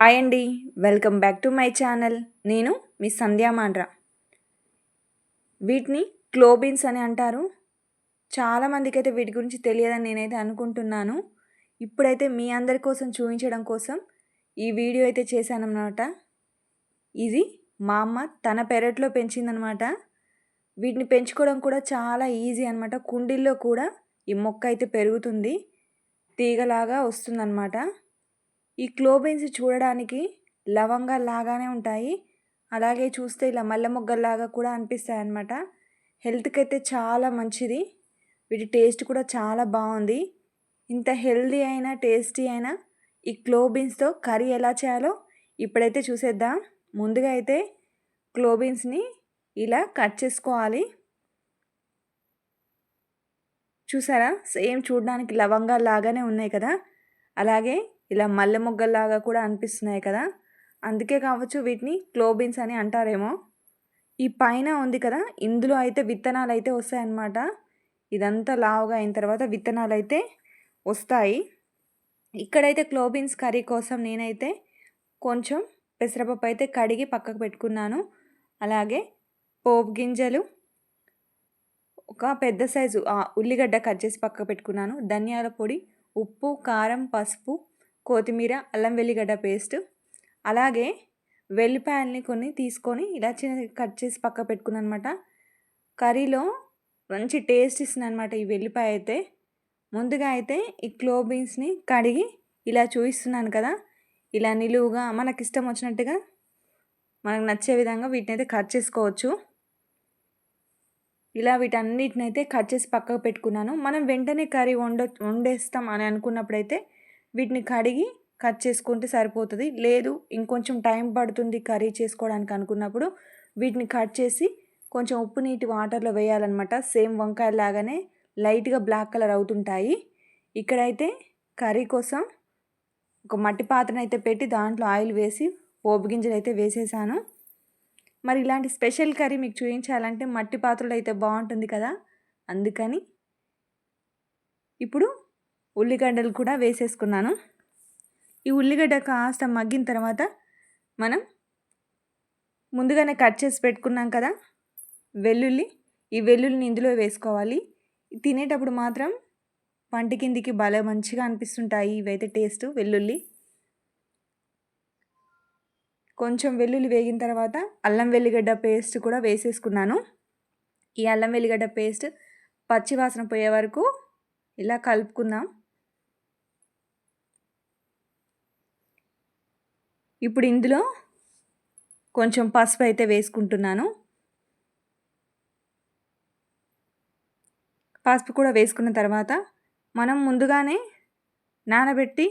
Hi అండి. Welcome back to my channel. నేను మీ సంధ్యా మాండ్రా. వీటిని క్లోబీన్స్ అని అంటారు. చాలామందికి అయితే వీటి గురించి తెలియదని నేనైతే అనుకుంటున్నాను. ఇప్పుడైతే మీ అందరి కోసం చూపించడం కోసం ఈ వీడియో అయితే చేశానమాట ఇది మా అమ్మ తన పెరట్లో పెంచిందనమాట వీటిని పెంచుకోవడం కూడా చాలా ఈజీ అనమాట కుండీల్లో కూడా ఈ మొక్క అయితే పెరుగుతుంది. తీగలాగా వస్తుందన్నమాట. ఈ క్లోబెన్స్ చూడడానికి లవంగా లాగానే ఉంటాయి. అలాగే చూస్తే ఇలా మల్లె మొగ్గల్లాగా కూడా అనిపిస్తాయి అన్నమాట హెల్త్కి అయితే చాలా మంచిది. వీటి టేస్ట్ కూడా చాలా బాగుంది. ఇంత హెల్దీ అయినా టేస్టీ అయినా ఈ క్లోబీన్స్తో కర్రీ ఎలా చేయాలో ఇప్పుడైతే చూసేద్దాం. ముందుగా అయితే క్లోబీన్స్ని ఇలా కట్ చేసుకోవాలి. చూసారా? సేమ్ చూడడానికి లవంగా లాగానే ఉన్నాయి కదా? అలాగే ఇలా మల్లె మొగ్గల్లాగా కూడా అనిపిస్తున్నాయి కదా? అందుకే కావచ్చు వీటిని క్లోబీన్స్ అని అంటారేమో. ఈ పైన ఉంది కదా? ఇందులో అయితే విత్తనాలు అయితే వస్తాయన్నమాట. ఇదంతా లావుగా అయిన తర్వాత విత్తనాలు అయితే వస్తాయి. ఇక్కడైతే క్లోబీన్స్ కర్రీ కోసం నేనైతే కొంచెం పెసరపప్పు అయితే కడిగి పక్కకు పెట్టుకున్నాను. అలాగే పోపు గింజలు ఒక పెద్ద సైజు ఉల్లిగడ్డ కట్ చేసి పక్కకు పెట్టుకున్నాను. ధనియాల పొడి ఉప్పు కారం పసుపు కొత్తిమీర అల్లం వెల్లిగడ్డ పేస్ట్ అలాగే వెల్లిపాయల్ని కొన్ని తీసుకొని ఇలా చిన్న కట్ చేసి పక్క పెట్టుకున్నాను అనమాట కర్రీలో మంచి టేస్ట్ ఇస్తుంది అనమాట ఈ వెల్లిపాయ అయితే. ముందుగా అయితే ఈ క్లోబీన్స్ని కడిగి ఇలా చూపిస్తున్నాను కదా ఇలా నిలువుగా మనకి ఇష్టం వచ్చినట్టుగా మనకు నచ్చే విధంగా వీటిని అయితే కట్ చేసుకోవచ్చు. ఇలా వీటన్నిటిని అయితే కట్ చేసి పక్కకు పెట్టుకున్నాను. మనం వెంటనే కర్రీ వండ వండేస్తాం అని అనుకున్నప్పుడైతే వీటిని కడిగి కట్ చేసుకుంటే సరిపోతుంది. లేదు ఇంకొంచెం టైం పడుతుంది కర్రీ చేసుకోవడానికి అనుకున్నప్పుడు వీటిని కట్ చేసి కొంచెం ఉప్పు నీటి వాటర్లో వేయాలన్నమాట. సేమ్ వంకాయ లాగానే లైట్గా బ్లాక్ కలర్ అవుతుంటాయి. ఇక్కడైతే కర్రీ కోసం ఒక మట్టి పాత్రను అయితే పెట్టి దాంట్లో ఆయిల్ వేసి పోపు గింజలు అయితే వేసేసాను. మరి ఇలాంటి స్పెషల్ కర్రీ మీకు చూపించాలంటే మట్టి పాత్రలు అయితే బాగుంటుంది కదా? అందుకని ఇప్పుడు ఉల్లిగడ్డలు కూడా వేసేసుకున్నాను. ఈ ఉల్లిగడ్డ కాస్త మగ్గిన తర్వాత మనం ముందుగానే కట్ చేసి పెట్టుకున్నాం కదా వెల్లుల్లి. ఈ వెల్లుల్లిని ఇందులో వేసుకోవాలి. తినేటప్పుడు మాత్రం పంట కిందికి భలే మంచిగా అనిపిస్తుంటాయి ఇవైతే టేస్ట్ వెల్లుల్లి. కొంచెం వెల్లుల్లి వేగిన తర్వాత అల్లం వెల్లిగడ్డ పేస్ట్ కూడా వేసేసుకున్నాను. ఈ అల్లం వెల్లిగడ్డ పేస్ట్ పచ్చివాసన పోయే వరకు ఇలా కలుపుకుందాం. ఇప్పుడు ఇందులో కొంచెం పసుపు అయితే వేసుకుంటున్నాను. పసుపు కూడా వేసుకున్న తర్వాత మనం ముందుగానే నానబెట్టి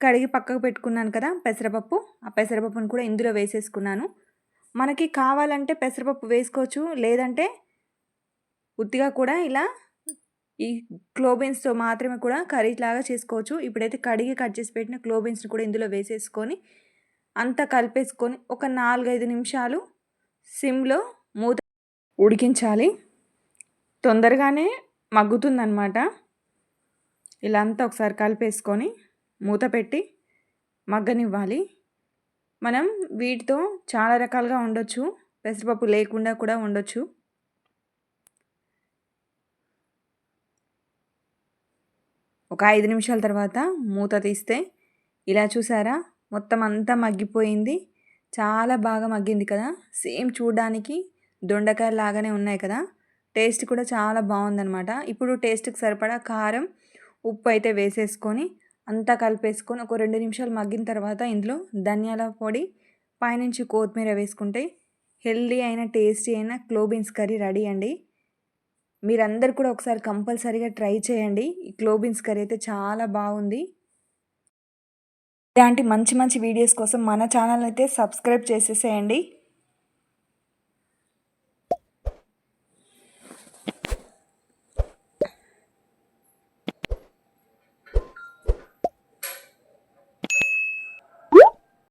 కడిగి పక్కకు పెట్టుకున్నాను కదా పెసరపప్పు. ఆ పెసరపప్పును కూడా ఇందులో వేసేసుకున్నాను. మనకి కావాలంటే పెసరపప్పు వేసుకోవచ్చు లేదంటే ఉత్తిగా కూడా ఇలా ఈ క్లోబీన్స్తో మాత్రమే కూడా కర్రీ లాగా చేసుకోవచ్చు. ఇప్పుడైతే కడిగి కట్ చేసి పెట్టిన క్లోబీన్స్ని కూడా ఇందులో వేసేసుకొని అంతా కలిపేసుకొని ఒక నాలుగైదు నిమిషాలు సిమ్లో మూత ఉడికించాలి. తొందరగానే మగ్గుతుందన్నమాట. ఇలా అంతా ఒకసారి కలిపేసుకొని మూత పెట్టి మగ్గనివ్వాలి. మనం వీటితో చాలా రకాలుగా ఉండొచ్చు పెసరపప్పు లేకుండా కూడా ఉండొచ్చు ఒక ఐదు నిమిషాల తర్వాత మూత తీస్తే ఇలా చూసారా? మొత్తం అంతా మగ్గిపోయింది. చాలా బాగా మగ్గింది కదా? సేమ్ చూడడానికి దొండకాయ లాగానే ఉన్నాయి కదా? టేస్ట్ కూడా చాలా బాగుందనమాట ఇప్పుడు టేస్ట్కి సరిపడా కారం ఉప్పు అయితే వేసేసుకొని అంతా కలిపేసుకొని ఒక రెండు నిమిషాలు మగ్గిన తర్వాత ఇందులో ధనియాల పొడి పైనుంచి కొత్తిమీర వేసుకుంటే హెల్దీ అయిన టేస్టీ అయిన క్లోబీన్స్ కర్రీ రెడీ అండి. మీరందరు కూడా ఒకసారి కంపల్సరీగా ట్రై చేయండి. ఈ క్లోబిన్స్ కర్రీ అయితే చాలా బాగుంది. ఇలాంటి మంచి మంచి వీడియోస్ కోసం మన ఛానల్ అయితే సబ్స్క్రైబ్ చేసేసేయండి.